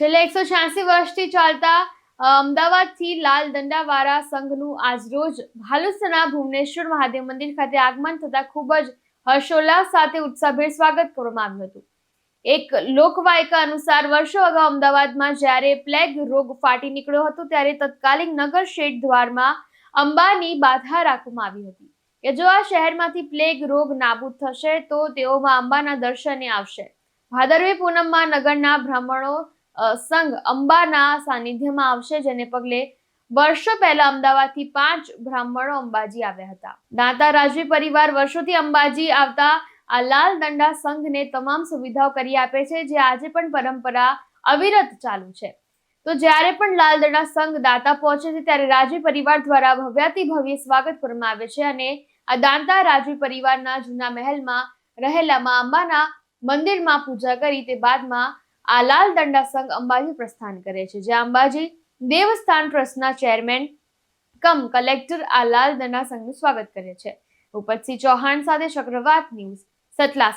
છેલ્લા એકસો છ્યાસી વર્ષથી ચાલતા અમદાવાદથી લાલ દંડાવાળા સંઘનું આજરોજ ભાલુસના ભુવનેશ્વર મહાદેવ મંદિર ખાતે આગમન થતા ખૂબ જ હર્ષોલ્લાસ સાથે ઉત્સાહભેર સ્વાગત કરવામાં આવ્યું હતું. એક લોકવાયકા અનુસાર વર્ષો અગાઉ અમદાવાદમાં જ્યારે પ્લેગ રોગ ફાટી નીકળ્યો હતો, ત્યારે તત્કાલીન નગર શેઠ દ્વારમાં અંબાની બાધા રાખવામાં આવી હતી. કે જો આ શહેરમાંથી પ્લેગ રોગ નાબૂદ થશે, તો તેઓમાં અંબાના દર્શને આવશે. ભાદરવી પૂનમમાં નગરના બ્રાહ્મણો સંઘ અંબાના સાનિધ્યમાં આવશે, જેને પગલે વર્ષો પહેલા અમદાવાદથી પાંચ બ્રાહ્મણો અંબાજી આવ્યા હતા. દાતા રાજવી પરિવાર વર્ષોથી અંબાજી આવતા આ લાલ દંડા સંઘને તમામ સુવિધાઓ કરી આપે છે, જે આજે પણ પરંપરા અવિરત ચાલુ છે. તો જ્યારે પણ લાલ દંડા સંઘ દાતા પહોંચે છે, ત્યારે રાજવી પરિવાર દ્વારા ભવ્યાતિ ભવ્ય સ્વાગત કરવામાં આવે છે અને આ દાંતા રાજવી પરિવારના જૂના મહેલમાં રહેલા મા અંબાના મંદિરમાં પૂજા કરી તે બાદમાં આ લાલ દંડા સંઘ અંબાજી પ્રસ્થાન કરે છે, જ્યાં અંબાજી દેવસ્થાન ટ્રસ્ટના ચેરમેન કમ કલેક્ટર આ લાલ દંડા સંઘનું સ્વાગત કરે છે. ઉપતસિંહ ચૌહાણ સાથે ચક્રવાત ન્યૂઝ સતલાસણા